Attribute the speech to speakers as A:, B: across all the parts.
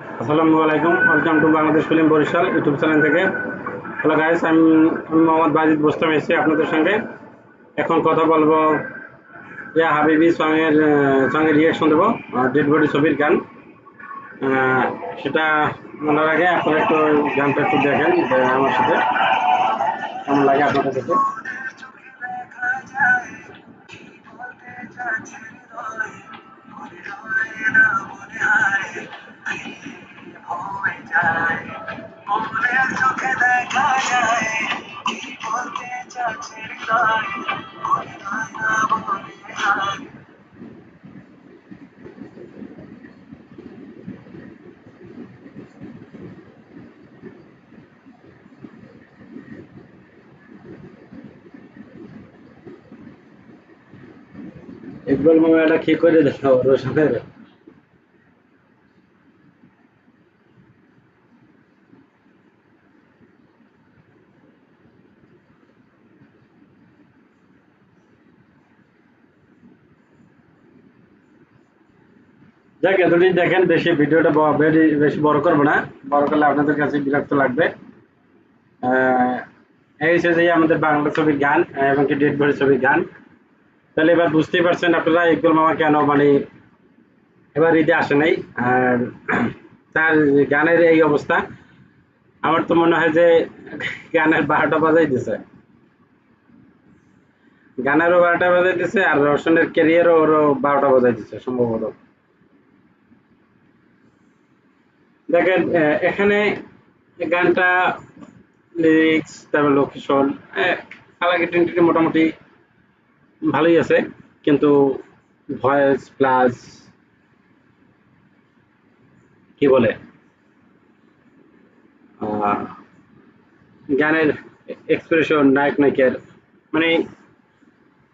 A: আসসালামু আলাইকুম। Welcome to Bangladesh film Barishal YouTube channel থেকে। হ্যালো গাইস আমি আমি মোহাম্মদ বাজিদ বোস্তাম এসেছি আপনাদের সঙ্গে। এখন কথা বলব ইয়া হাবিবি সঙ্গের সঙ্গে রিয়াকশন দেবো ডেড বডি ছবির গান। সেটা বলার আগে আপনারা একটু গানটা একটু দেখেন আমার সাথে কেমন লাগে আপনাদের কাছে
B: চোখে দেখা যায় কি বলতে চাচ্ছে হৃদয় বলে না বলে যায়
A: ইকবাল মামা এটা কি করে দেখাও রোশনের যাক, এতদিন দেখেন, বেশি ভিডিওটা বেশি- বড় করব না। বড় করলে আপনাদের কাছে বিরক্ত লাগবে। এই হচ্ছে যে আমাদের বাংলা ছবির গান, এবং কি ডেট বডি ছবির গান। তাহলে এবার বুঝতেই পারছেন আপনারা ইকবাল মামা কেন মানে এবার ঈদে আসে নাই। আর তার গানের এই অবস্থা, আমার তো মনে হয় যে গানের বারোটা বাজাই দিছে। গানেরও বারোটা বাজাই দিছে, আর রোশনের ক্যারিয়ারও ওরও বারোটা বাজাই দিছে, সম্ভবত। দেখেন এখানে গানটা লিরিক্স তারপর লোকেশন আলাগে টিনটিটি মোটামুটি ভালোই আছে, কিন্তু ভয়েস প্লাস কি বলে? গানের এক্সপ্রেশন নায়ক নায়িকার মানে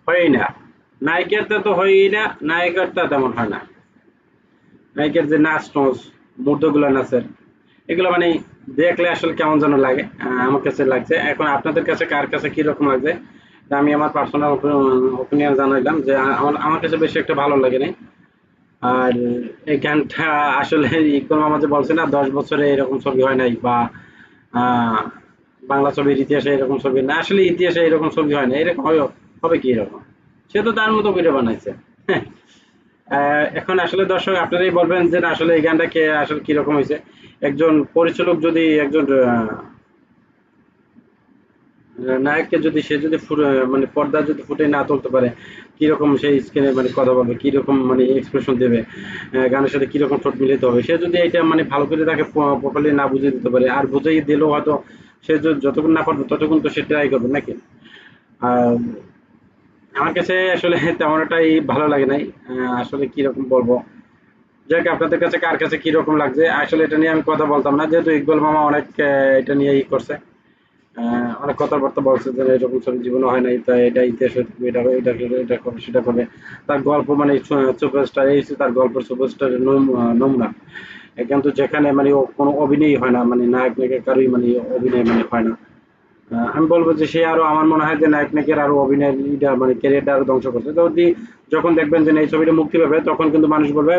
A: হয়ই না। নায়িকার তো হয়ই না নায়িকার তো তেমন হয় না। নায়িকার যে নাচ টাচ মুহূর্তগুলো নাচের এগুলো মানে দেখলে আসলে কেমন যেন লাগে আমার কাছে লাগছে। এখন আপনাদের কাছে কার কাছে কি রকম লাগছে? আমি আমার পার্সোনাল ওপিনিয়ন জানাইলাম যে আমার আমার কাছে বেশি একটা ভালো লাগে নাই। আর এই গানটা আসলে ইকবাল যে বলছে না, দশ বছরে এরকম ছবি হয় নাই বা বাংলা ছবির ইতিহাসে এরকম ছবি না, আসলে ইতিহাসে এরকম ছবি হয় না এরকম হবে- কি এরকম? সে তো তার মতো করে বানাইছে। এখন আসলে দর্শক, আপনারাই বলবেন যে আসলে এই গানটা কে, আসলে কীরকম হয়েছে? একজন পরিচালক যদি একজন নায়ককে যদি সে যদি মানে পর্দা যদি ফুটে না তুলতে পারে, কীরকম সেই স্ক্রিনে মানে কথা বলবে, কীরকম মানে এক্সপ্রেশন দেবে গানের সাথে কীরকম ঠোঁট মিলিতে হবে? সে যদি এটা মানে ভালো করে তাকে প্রপারলি না বুঝিয়ে দিতে পারে, আর বুঝিয়ে দিলেও হয়তো সে যতক্ষণ না পারবে, ততক্ষণ তো সে ট্রাই করবে, নাকি? আর আমার কাছে আসলে তেমন একটাই ভালো লাগে নাই। আসলে কীরকম বলব? যাক, আপনাদের কাছে কার কাছে কীরকম লাগছে? আসলে এটা নিয়ে আমি কথা বলতাম না, যেহেতু ইকবাল মামা অনেক এটা নিয়ে ই করছে। অনেক কথাবার্তা বলছে যে এরকম ছবি জীবনে হয় নাই, তাই এটা ইতিহাস এটা এটা এটা করবে, সেটা করবে। তার গল্প মানে সুপারস্টার, এই তার গল্পের সুপারস্টারের নমুনা। কিন্তু যেখানে মানে কোনো অভিনয় হয় না মানে নায়ক নায়িকা কারোই মানে অভিনয় মানে হয় না। আমি বলব যে সে আরও আমার মনে হয় যে নায়ক নায়িকার আরও অভিনয়ের ইটা মানে ক্যারিয়ারটা আরও ধ্বংস করছে। যদি যখন দেখবেন যে এই ছবিটা মুক্তি পাবে, তখন কিন্তু মানুষ বলবে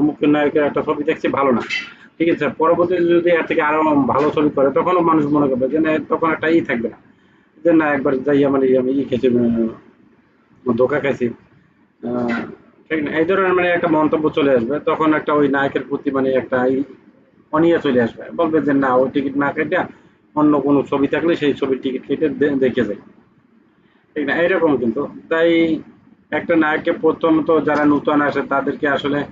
A: অমুক নায়কের একটা ছবি দেখছি, ভালো না। ঠিক আছে? পরবর্তীতে যদি এর থেকে আরও ভালো ছবি করে, তখনও মানুষ মনে করবে যে না তখন একটা ই থাকবে না। যে না, একবার যাইয়া মানে আমি ই খেয়েছি ধোকা খাইছি। ঠিক না? এই ধরনের মানে একটা মন্তব্য চলে আসবে, তখন একটা ওই নায়কের প্রতি মানে একটা অনিয়া চলে আসবে। বলবে যে না, ওই টিকিট না কেটে অন্য কোনো ছবি থাকলে সেই ছবির টিকিট কেটে দেখে যায়। ঠিক না? এইরকম কিন্তু। তাই একটা নায়ককে প্রথমত যারা নূতন আসে তাদেরকে আসলে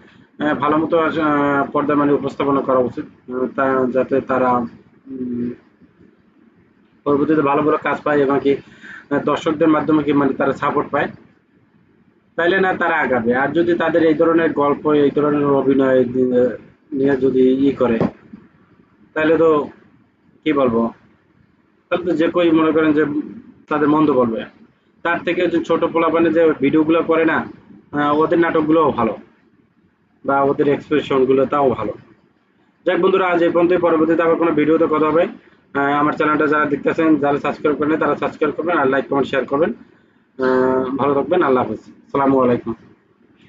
A: ভালো মতো আস- আহ, পর্দা মানে উপস্থাপনা করা উচিত তা যাতে তারা পরবর্তীতে ভালো ভালো কাজ পায় এবং কি দর্শকদের মাধ্যমে কি মানে তারা সাপোর্ট পায়। তাইলে না তারা আগাবে। আর যদি তাদের এই ধরনের গল্প এই ধরনের অভিনয় নিয়ে যদি ই করে তাহলে তো কি বলব? যে কেউ মনে করেন যে তাদের মন্দ বলবে। তার থেকে যে ছোট পোলাপানে যে ভিডিওগুলো করে না ওদের নাটকগুলোও ভালো। বা ওদের এক্সপ্রেশনগুলো তাও ভালো। যাক বন্ধুরা, আজ এই পর্যন্তই। পরবর্তীতে আবার কোনো ভিডিওতে কথা হবে। আমার চ্যানেলটা যারা দেখতেছেন, যারা সাবস্ক্রাইব করেন তারা সাবস্ক্রাইব করবেন আর লাইক কমেন্ট শেয়ার করবেন। ভালো থাকবেন। আল্লাহ হাফিজ। আসসালামু আলাইকুম।